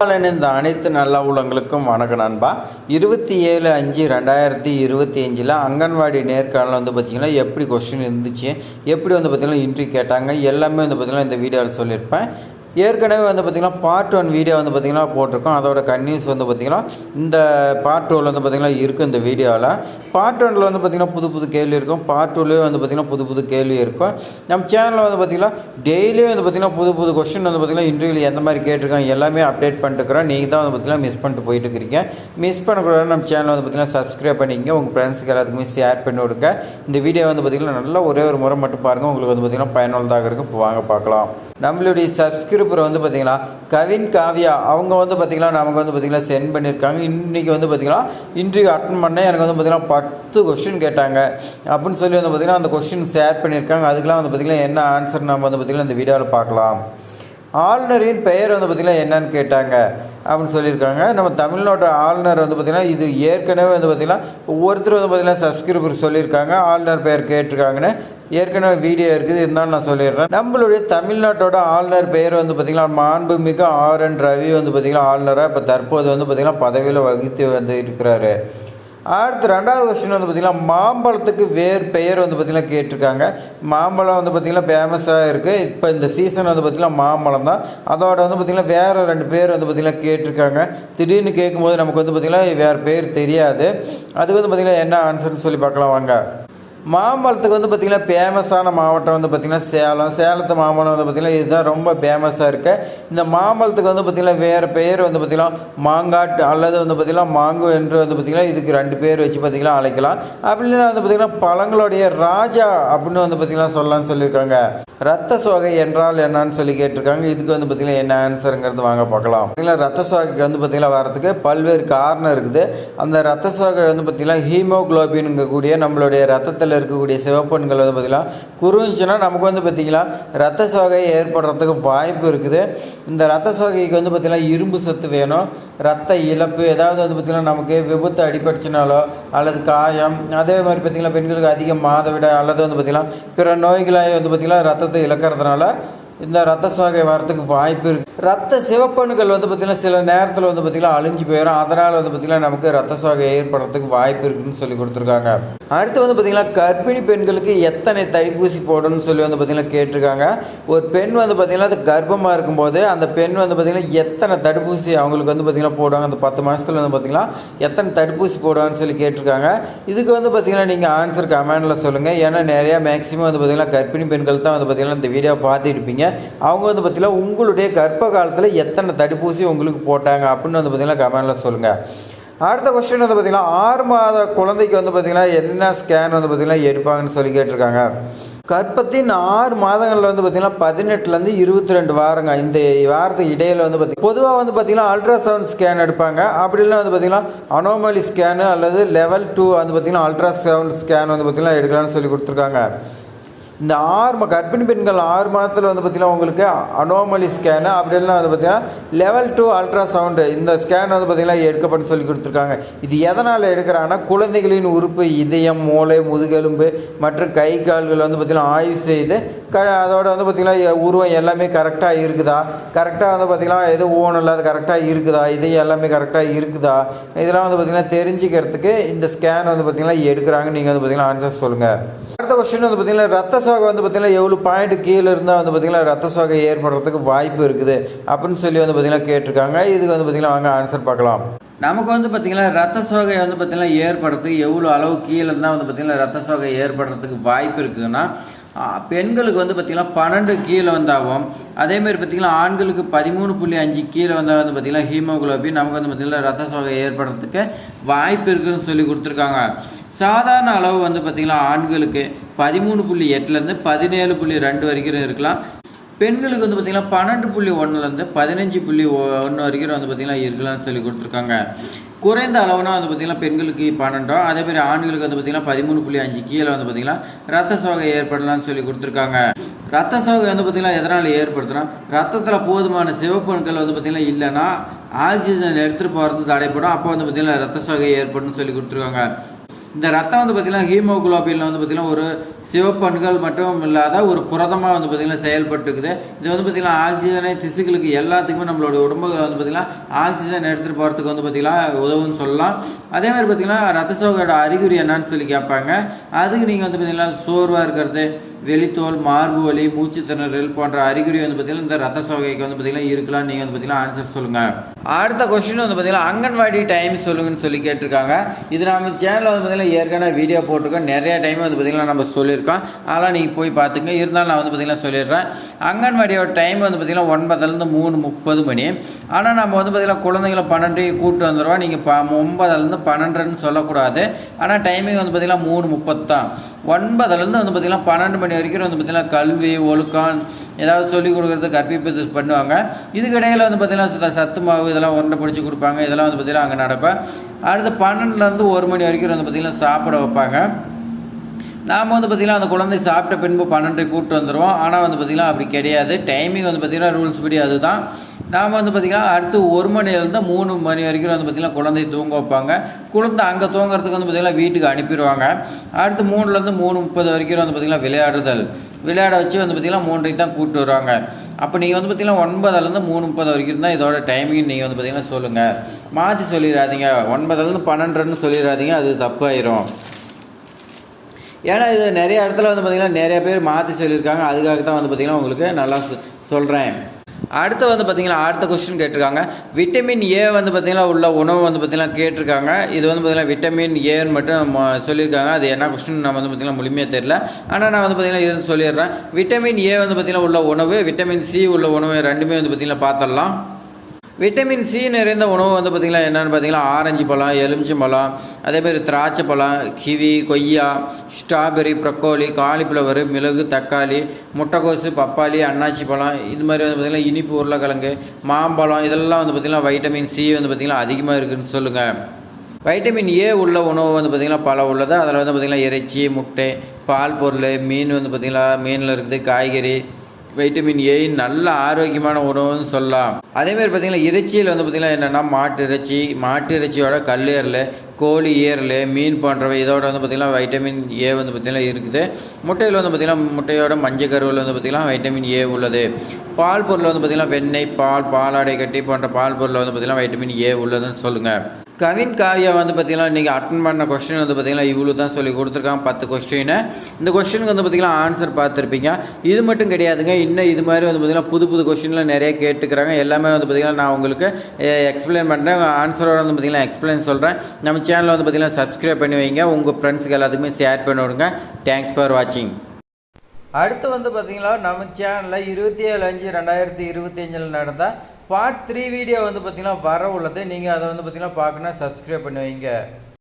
இந்த அனைத்து நல்ல உள்ளங்களுக்கும் வணக்கம் நண்பா. இருபத்தி ஏழு அஞ்சு ரெண்டாயிரத்தி இருபத்தி அஞ்சில் அங்கன்வாடி நேர்காணல் வந்து பார்த்திங்கன்னா எப்படி கொஸ்டின் இருந்துச்சு எப்படி வந்து பார்த்திங்கன்னா இன்ட்ரி கேட்டாங்க எல்லாமே வந்து பார்த்திங்கன்னா இந்த வீடியோவில் சொல்லியிருப்பேன். ஏற்கனவே வந்து பார்த்திங்கன்னா பார்ட் ஒன் வீடியோ வந்து பார்த்திங்கன்னா போட்டிருக்கோம் அதோட கன்யூஸ் வந்து பார்த்திங்கன்னா இந்த பார்ட் டூவில் வந்து பார்த்திங்கன்னா இருக்குது இந்த வீடியோவில் பார்ட் ஒனில் வந்து பார்த்திங்கன்னா புது புது கேள்வி இருக்கும் பார்ட் டூலேயே வந்து பார்த்திங்கன்னா புது புது கேள்வி இருக்கும் நம்ம சேனலில் வந்து பார்த்திங்கன்னா டெய்லியும் வந்து பார்த்திங்கன்னா புது புது கொஸ்டின் வந்து பார்த்திங்கன்னா இன்டர்வியூவில் எந்த மாதிரி கேட்டிருக்காங்க எல்லாமே அப்டேட் பண்ணிட்டுருக்கிறோம் நீங்கள் தான் வந்து பார்த்திங்கன்னா மிஸ் பண்ணிட்டு போயிட்டு இருக்கிறீங்க மிஸ் பண்ணக்கூடாது நம்ம சேனல் வந்து பார்த்திங்கன்னா சப்ஸ்கிரைப் பண்ணிங்க உங்கள் ஃப்ரெண்ட்ஸுக்கு எல்லாத்துக்குமே ஷேர் பண்ணி கொடுங்க இந்த வீடியோ வந்து பார்த்திங்கன்னா நல்லா ஒரே ஒரு முறை மட்டும் பாருங்கள் உங்களுக்கு வந்து பார்த்திங்கன்னா பயனுள்ளதாக இருக்கும் இப்போ வாங்க பார்க்கலாம் நம்மளுடைய விழுப்புரம் வந்து பார்த்திங்கன்னா கவின் காவியா அவங்க வந்து பார்த்திங்கன்னா நமக்கு வந்து பார்த்திங்கன்னா சென்ட் பண்ணியிருக்காங்க இன்றைக்கி வந்து பார்த்திங்கன்னா இன்டர்வியூ அட்டன் பண்ண எனக்கு வந்து பார்த்திங்கன்னா பத்து கொஸ்டின் கேட்டாங்க அப்படின்னு சொல்லி வந்து பார்த்திங்கன்னா அந்த கொஸ்டின் ஷேர் பண்ணியிருக்காங்க அதுக்கெலாம் வந்து பார்த்திங்கன்னா என்ன ஆன்சர் நம்ம வந்து பார்த்திங்கன்னா இந்த வீடியோவில் பார்க்கலாம் ஆளுநரின் பெயர் வந்து பார்த்திங்கன்னா என்னன்னு கேட்டாங்க அப்படின்னு சொல்லியிருக்காங்க நம்ம தமிழ்நாட்டு ஆளுநர் வந்து பார்த்திங்கன்னா இது ஏற்கனவே வந்து பார்த்திங்கன்னா ஒவ்வொருத்தர் வந்து பார்த்திங்கன்னா சப்ஸ்கிரைபர் சொல்லியிருக்காங்க ஆளுநர் பெயர் கேட்டிருக்காங்கன்னு ஏற்கனவே வீடியோ இருக்குது இருந்தாலும் நான் சொல்லிடுறேன். நம்மளுடைய தமிழ்நாட்டோட ஆளுநர் பெயர் வந்து பார்த்திங்கன்னா மாண்புமிகு ஆர் என் ரவி வந்து பார்த்திங்கன்னா ஆளுநராக இப்போ தற்போது வந்து பார்த்திங்கன்னா பதவியில் வகித்து வந்து இருக்கிறாரு. அடுத்து ரெண்டாவது கொஸ்டின் வந்து பார்த்திங்கன்னா மாம்பழத்துக்கு வேறு பெயர் வந்து பார்த்திங்கன்னா கேட்டிருக்காங்க. மாம்பழம் வந்து பார்த்திங்கன்னா ஃபேமஸாக இருக்குது இப்போ இந்த சீசன் வந்து பார்த்திங்கன்னா மாம்பழம் தான். அதோட வந்து பார்த்திங்கன்னா வேறு ரெண்டு பேர் வந்து பார்த்திங்கன்னா கேட்டிருக்காங்க. திடீர்னு கேட்கும்போது நமக்கு வந்து பார்த்திங்கன்னா வேறு பேர் தெரியாது. அதுக்கு வந்து பார்த்திங்கன்னா என்ன ஆன்சர்னு சொல்லி பார்க்கலாம் வாங்க. மாம்பழத்துக்கு வந்து பார்த்திங்கன்னா ஃபேமஸான மாவட்டம் வந்து பார்த்திங்கன்னா சேலம் சேலத்து மாம்பழம் வந்து பார்த்திங்கன்னா இதுதான் ரொம்ப ஃபேமஸாக இருக்குது இந்த மாம்பழத்துக்கு வந்து பார்த்திங்கன்னா வேறு பெயர் வந்து பார்த்திங்கன்னா மாங்காட்டு அல்லது வந்து பார்த்திங்கன்னா மாங்கு என்று வந்து பார்த்திங்கன்னா இதுக்கு ரெண்டு பேர் வச்சு பார்த்திங்கன்னா அழைக்கலாம் அப்படி இல்லைன்னா வந்து பார்த்திங்கன்னா பழங்களுடைய ராஜா அப்படின்னு வந்து பார்த்திங்கன்னா சொல்லலாம்னு சொல்லியிருக்காங்க ரத்த சோகை என்றால் என்னன்னு சொல்லி கேட்டிருக்காங்க இதுக்கு வந்து பார்த்திங்கன்னா என்ன ஆன்சருங்கிறது வாங்க பார்க்கலாம் பார்த்திங்கன்னா ரத்த சோகைக்கு வந்து பார்த்திங்கன்னா வரதுக்கு பல்வேறு காரணம் இருக்குது அந்த ரத்த சோகை வந்து பார்த்திங்கன்னா ஹீமோக்ளோபின்ங்கக்கூடிய நம்மளுடைய ரத்தத்தில் இருக்கக்கூடிய சிவப்பெண்கள் வந்து பார்த்திங்கன்னா குறுஞ்சுன்னா நமக்கு வந்து பார்த்திங்கன்னா ரத்த சோகை ஏற்படுறதுக்கு வாய்ப்பு இருக்குது. இந்த ரத்த சோகைக்கு வந்து பார்த்திங்கன்னா இரும்பு சத்து வேணும். ரத்த இழப்பு ஏதாவது வந்து பார்த்திங்கன்னா நமக்கு விபத்து அடிபட்டுச்சுனாலோ அல்லது காயம் அதே மாதிரி பார்த்திங்கன்னா பெண்களுக்கு அதிக மாதவிடாய் அல்லது வந்து பார்த்திங்கன்னா பிற நோய்களாக வந்து பார்த்திங்கன்னா ரத்தத்தை இழக்கிறதுனால இந்த ரத்த சோகை வரத்துக்கு வாய்ப்பு இருக்குது ரத்த சிவப்பணுக்கள் வந்து பார்த்திங்கன்னா சில நேரத்தில் வந்து பார்த்திங்கன்னா அழிஞ்சு போயிடும் அதனால் வந்து பார்த்திங்கன்னா நமக்கு ரத்த சோகை ஏற்படுறதுக்கு வாய்ப்பு இருக்குதுன்னு சொல்லி கொடுத்துருக்காங்க அடுத்து வந்து பார்த்திங்கன்னா கர்ப்பிணி பெண்களுக்கு எத்தனை தடுப்பூசி போடணும்னு சொல்லி வந்து பார்த்திங்கன்னா கேட்டிருக்காங்க ஒரு பெண் வந்து பார்த்திங்கன்னா அது கர்ப்பமாக இருக்கும்போது அந்த பெண் வந்து பார்த்திங்கன்னா எத்தனை தடுப்பூசி அவங்களுக்கு வந்து பார்த்திங்கன்னா போடுவாங்க அந்த பத்து மாதத்தில் வந்து பார்த்திங்கன்னா எத்தனை தடுப்பூசி போடுவாங்கன்னு சொல்லி கேட்டிருக்காங்க இதுக்கு வந்து பார்த்திங்கன்னா நீங்கள் ஆன்சர் கமெண்டில் சொல்லுங்கள் ஏன்னா நிறையா மேக்ஸிமம் வந்து பார்த்திங்கன்னா கர்ப்பிணி பெண்கள் தான் வந்து பார்த்திங்கன்னா இந்த வீடியோ பார்த்துட்டு இருப்பீங்க அவங்க வந்து பார்த்திங்கன்னா உங்களுடைய கர்ப்ப காலத்தில் எத்தனை தடுப்பூசி உங்களுக்கு போட்டாங்க அப்படின்னு வந்து பார்த்திங்கன்னா கமெண்டில் சொல்லுங்கள் அடுத்த கொஸ்டின் வந்து பார்த்திங்கன்னா ஆறு மாத குழந்தைக்கு வந்து பார்த்திங்கன்னா என்ன ஸ்கேன் வந்து பார்த்திங்கன்னா எடுப்பாங்கன்னு சொல்லி கேட்டிருக்காங்க கர்ப்பத்தின் ஆறு மாதங்களில் வந்து பார்த்திங்கன்னா பதினெட்டுலேருந்து இருபத்தி ரெண்டு வாரங்க இந்த வாரத்துக்கு இடையில் வந்து பார்த்திங்கன்னா பொதுவாக வந்து பார்த்திங்கன்னா அல்ட்ராசவுண்ட் ஸ்கேன் எடுப்பாங்க அப்படி வந்து பார்த்திங்கன்னா அனோமலி ஸ்கேனு அல்லது லெவல் டூ வந்து பார்த்திங்கன்னா அல்ட்ராசவுண்ட் ஸ்கேன் வந்து பார்த்திங்கன்னா எடுக்கலாம்னு சொல்லி கொடுத்துருக்காங்க இந்த ஆறு மா கர்ப்பிணி பெண்கள் ஆறு மாதத்தில் வந்து பார்த்திங்கன்னா உங்களுக்கு அனோமலி ஸ்கேனு அப்படி இல்லைனா வந்து பார்த்திங்கன்னா லெவல் டூ அல்ட்ராசவுண்டு இந்த ஸ்கேன் வந்து பார்த்திங்கன்னா எடுக்கப்பட்டு சொல்லி கொடுத்துருக்காங்க. இது எதனால் எடுக்கிறாங்கன்னா குழந்தைகளின் உறுப்பு இதயம் மூளை முதுகெலும்பு மற்றும் கை கால்கள் வந்து பார்த்திங்கன்னா ஆய்வு செய்து க அதோட வந்து பார்த்திங்கன்னா உருவம் எல்லாமே கரெக்டாக இருக்குதா? கரெக்டாக வந்து பார்த்திங்கன்னா எதுவும் ஊனம் இல்லாத கரெக்டாக இருக்குதா? இதயம் எல்லாமே கரெக்டாக இருக்குதா? இதெல்லாம் வந்து பார்த்திங்கன்னா தெரிஞ்சுக்கிறதுக்கு இந்த ஸ்கேன் வந்து பார்த்திங்கன்னா எடுக்கிறாங்க. நீங்கள் வந்து பார்த்திங்கன்னா ஆன்சர் சொல்லுங்கள் அடுத்த கொஸ்டின் வந்து பார்த்திங்கன்னா ரத்த சோகை வந்து பார்த்திங்கன்னா எவ்வளோ பாயிண்ட் கீழே இருந்தால் வந்து பார்த்திங்கன்னா ரத்த சோகை ஏற்படுறதுக்கு வாய்ப்பு இருக்குது அப்படின்னு சொல்லி வந்து பார்த்திங்கன்னா கேட்டிருக்காங்க இதுக்கு வந்து பார்த்திங்கன்னா வாங்க ஆன்சர் பார்க்கலாம் நமக்கு வந்து பார்த்திங்கன்னா ரத்த சோகை வந்து பார்த்திங்கன்னா ஏற்படுறதுக்கு எவ்வளோ அளவு கீழே இருந்தால் வந்து பார்த்திங்கன்னா ரத்த சோகை ஏற்படுறதுக்கு வாய்ப்பு இருக்குதுன்னா பெண்களுக்கு வந்து பார்த்திங்கன்னா பன்னெண்டு கீழே வந்தாகும் அதேமாதிரி பார்த்திங்கன்னா ஆண்களுக்கு பதிமூணு புள்ளி அஞ்சு கீழே வந்தால் வந்து பார்த்திங்கன்னா ஹீமோகுளோபின் நமக்கு வந்து பார்த்திங்கன்னா ரத்த சோகை ஏற்படுறதுக்கு வாய்ப்பு இருக்குதுன்னு சொல்லி கொடுத்துருக்காங்க சாதாரண அளவு வந்து பார்த்திங்கன்னா ஆண்களுக்கு பதிமூணு புள்ளி எட்டுலேருந்து பதினேழு புள்ளி ரெண்டு வரைக்கும் இருக்கலாம். பெண்களுக்கு வந்து பார்த்திங்கன்னா பன்னெண்டு புள்ளி ஒன்றுலேருந்து பதினஞ்சு புள்ளி ஒன்று வரைக்கும் வந்து பார்த்திங்கன்னா இருக்கலாம்னு சொல்லி கொடுத்துருக்காங்க. குறைந்த அளவுனா வந்து பார்த்திங்கன்னா பெண்களுக்கு பன்னெண்டோ அதே மாதிரி ஆண்களுக்கு வந்து பார்த்திங்கன்னா பதிமூணு புள்ளி அஞ்சு கீழே வந்து பார்த்திங்கன்னா ரத்த சோகை ஏற்படலாம்னு சொல்லி கொடுத்துருக்காங்க. ரத்த சோகை வந்து பார்த்திங்கன்னா எதனால் ஏற்படுத்துனா ரத்தத்தில் போதுமான சிவப்பணுக்கள் வந்து பார்த்திங்கன்னா இல்லைன்னா ஆக்சிஜன் எடுத்துகிட்டு போகிறது தடைப்படும். அப்போ வந்து பார்த்திங்கன்னா ரத்த சோகை ஏற்படும் சொல்லி கொடுத்துருக்காங்க. இந்த ரத்தம் வந்து பார்த்திங்கன்னா ஹீமோகுளோபினில் வந்து பார்த்திங்கன்னா ஒரு சிவப்பண்கள் மட்டும் இல்லாத ஒரு புரதமாக வந்து பார்த்திங்கன்னா செயல்பட்டுருக்குது. இது வந்து பார்த்திங்கன்னா ஆக்சிஜனை திசுக்களுக்கு எல்லாத்துக்குமே நம்மளோட உடம்புகளை வந்து பார்த்திங்கன்னா ஆக்சிஜன் எடுத்துகிட்டு போகிறதுக்கு வந்து பார்த்திங்கன்னா உதவுன்னு சொல்லலாம். அதே மாதிரி பார்த்திங்கன்னா ரத்த சோகையோட அறிகுறி என்னன்னு சொல்லி கேட்பாங்க. அதுக்கு நீங்கள் வந்து பார்த்திங்கன்னா சோர்வாக இருக்கிறது வெளித்தோல் மார்பு வலி மூச்சு திணறல் போன்ற அறிகுறி வந்து பார்த்தீங்கன்னா இந்த ரத்த சோகைக்கு வந்து பார்த்தீங்கன்னா இருக்கலாம். நீங்கள் வந்து பார்த்தீங்கன்னா ஆன்சர் சொல்லுங்கள் அடுத்த கொஸ்டின் வந்து பார்த்தீங்கன்னா அங்கன்வாடி டைம் சொல்லுங்கன்னு சொல்லி கேட்டிருக்காங்க. இது நம்ம சேனலில் வந்து பார்த்தீங்கன்னா ஏற்கனவே வீடியோ போட்டிருக்கோம். நிறைய டைம் வந்து பார்த்தீங்கன்னா நம்ம சொல்லியிருக்கோம். அதெல்லாம் நீங்கள் போய் பார்த்துங்க. இருந்தாலும் நான் வந்து பார்த்தீங்கன்னா சொல்லிடுறேன். அங்கன்வாடியோட டைம் வந்து பார்த்தீங்கன்னா ஒன்பதுலேருந்து மூணு முப்பது மணி. ஆனால் நம்ம வந்து பார்த்தீங்கன்னா குழந்தைங்களை பன்னெண்டு கூப்பிட்டு வந்துடுவோம் நீங்கள் ப ஒன்பதுலேருந்து பன்னெண்டுன்னு சொல்லக்கூடாது. ஆனால் டைமிங் வந்து பார்த்தீங்கன்னா மூணு முப்பது தான் ஒன்பதுலேருந்து வந்து பார்த்திங்கன்னா பன்னெண்டு மணி வரைக்கும் வந்து பார்த்திங்கன்னா கல்வி ஒழுக்கம் ஏதாவது சொல்லிக் கொடுக்குறது கற்பிப்பது பண்ணுவாங்க. இதுக்கிடையில் வந்து பார்த்திங்கன்னா சத்து மாவு இதெல்லாம் உருண்டை பிடிச்சி கொடுப்பாங்க. இதெல்லாம் வந்து பார்த்திங்கன்னா அங்கே நடப்பேன் அடுத்து பன்னெண்டுலேருந்து ஒரு மணி வரைக்கும் வந்து பார்த்திங்கன்னா சாப்பிட வைப்பாங்க. நாம் வந்து பார்த்திங்கன்னா அந்த குழந்தை சாப்பிட்ட பின்பு பன்னெண்டு கூப்பிட்டு வந்துடுவோம் ஆனால் வந்து பார்த்திங்கன்னா அப்படி கிடையாது. டைமிங் வந்து பார்த்திங்கன்னா ரூல்ஸ் படி அதுதான். நாம் வந்து பார்த்திங்கன்னா அடுத்து ஒரு மணிலேருந்து மூணு மணி வரைக்கும் வந்து பார்த்திங்கன்னா குழந்தைய தூங்க வைப்பாங்க. குழந்தை அங்கே தூங்குறதுக்கு வந்து பார்த்திங்கன்னா வீட்டுக்கு அனுப்பிடுவாங்க. அடுத்து மூணுலேருந்து மூணு முப்பது வரைக்கும் வந்து பார்த்திங்கன்னா விளையாடுதல். விளையாட வச்சு வந்து பார்த்திங்கன்னா மூன்றைக்கு தான் கூப்பிட்டு வருவாங்க. அப்போ நீங்கள் வந்து பார்த்திங்கன்னா ஒன்பதுலேருந்து மூணு முப்பது வரைக்கும் தான் இதோட டைமிங் நீங்கள் வந்து பார்த்திங்கன்னா சொல்லுங்கள் மாற்றி சொல்லிடாதீங்க. ஒன்பதுலேருந்து பன்னெண்டுன்னு சொல்லிடாதீங்க. அது தப்பாயிரும். ஏன்னா இது நிறைய இடத்துல வந்து பார்த்திங்கன்னா நிறைய பேர் மாற்றி சொல்லியிருக்காங்க. அதுக்காக தான் வந்து பார்த்திங்கன்னா உங்களுக்கு நல்லா சொல்கிறேன் அடுத்து வந்து பார்த்திங்கன்னா அடுத்த கொஸ்டின் கேட்டிருக்காங்க. விட்டமின் ஏ வந்து பார்த்திங்கன்னா உள்ள உணவு வந்து பார்த்திங்கன்னா கேட்டிருக்காங்க. இது வந்து பார்த்திங்கன்னா விட்டமின் ஏன்னு மட்டும் ம- சொல்லியிருக்காங்க. அது என்ன கொஸ்டின் நம்ம வந்து பார்த்திங்கன்னா முழுமையாக தெரியல. ஆனால் நான் வந்து பார்த்திங்கன்னா இது சொல்லிடுறேன். விட்டமின் ஏ வந்து பார்த்திங்கன்னா உள்ள உணவு விட்டமின் சி உள்ள உணவு ரெண்டுமே வந்து பார்த்திங்கன்னா பார்த்துடலாம் விட்டமின் சி நிறைந்த உணவு வந்து பார்த்திங்கன்னா என்னென்னு பார்த்தீங்கன்னா ஆரஞ்சு பழம் எலுமிச்சை பழம் அதேமாதிரி திராட்சை பழம் கிவி கொய்யா ஸ்ட்ராபெரி ப்ரக்கோலி காலிஃப்ளவர் மிளகு தக்காளி முட்டைக்கோசு பப்பாளி அன்னாச்சி பழம் இது மாதிரி வந்து பார்த்திங்கன்னா இனிப்பு உருளைக்கிழங்கு மாம்பழம் இதெல்லாம் வந்து பார்த்திங்கன்னா வைட்டமின் சி வந்து பார்த்திங்கன்னா அதிகமாக இருக்குதுன்னு சொல்லுங்கள் வைட்டமின் ஏ உள்ள உணவு வந்து பார்த்திங்கன்னா பல உள்ளது. அதில் வந்து பார்த்திங்கன்னா இறைச்சி முட்டை பால் பொருள் மீன் வந்து பார்த்திங்கன்னா மீனில் இருக்குது காய்கறி வைட்டமின் ஏ நல்ல ஆரோக்கியமான உணவுன்னு சொல்லலாம். அதேமாதிரி பார்த்திங்கன்னா இறைச்சியில் வந்து பார்த்திங்கன்னா என்னென்னா மாட்டு இறைச்சி மாட்டு இறைச்சியோட கல்லீரல் கோழி ஏரல் மீன் போன்றவை இதோட வந்து பார்த்திங்கன்னா வைட்டமின் ஏ வந்து பார்த்திங்கன்னா இருக்குது. முட்டையில் வந்து பார்த்திங்கன்னா முட்டையோட மஞ்சள் கருவில் வந்து பார்த்திங்கன்னா வைட்டமின் ஏ உள்ளது. பால் பொருள் வந்து பார்த்திங்கன்னா வெண்ணெய் பால் பாலாடை கட்டி போன்ற பால் பொருளில் வந்து பார்த்திங்கன்னா வைட்டமின் ஏ உள்ளதுன்னு சொல்லுங்கள் கவின் காவியா வந்து பார்த்தீங்கன்னா இன்றைக்கி அட்டன் பண்ண கொஸ்டின் வந்து பார்த்தீங்கன்னா இவ்வளோ தான் சொல்லி கொடுத்துருக்காங்க. பத்து கொஸ்டின் இந்த கொஸ்டினுக்கு வந்து பார்த்திங்கன்னா ஆன்சர் பார்த்துருப்பீங்க. இது மட்டும் கிடையாதுங்க. இன்னும் இது மாதிரி வந்து பார்த்திங்கன்னா புது புது கொஸ்டின்லாம் நிறைய கேட்டுக்கிறாங்க. எல்லாமே வந்து பார்த்திங்கன்னா நான் உங்களுக்கு எக்ஸ்பிளைன் பண்ணுறேன் ஆன்சரோட வந்து பார்த்தீங்கன்னா எக்ஸ்பிளைன் சொல்கிறேன் நம்ம சேனலில் வந்து பார்த்தீங்கன்னா சப்ஸ்கிரைப் பண்ணி வைங்க. உங்கள் ஃப்ரெண்ட்ஸுக்கு எல்லாத்துக்குமே ஷேர் பண்ணி விடுங்க. தேங்க்ஸ் ஃபார் வாட்சிங் அடுத்து வந்து பார்த்திங்கன்னா நம்ம சேனலில் இருபத்தி ஏழு அஞ்சு ரெண்டாயிரத்தி இருபத்தி அஞ்சில் பார்ட் த்ரீ வீடியோ வந்து பார்த்தீங்கன்னா வர உள்ளது. நீங்கள் அதை வந்து பார்த்தீங்கன்னா பார்க்கணும் சப்ஸ்கிரைப் பண்ணி வைங்க.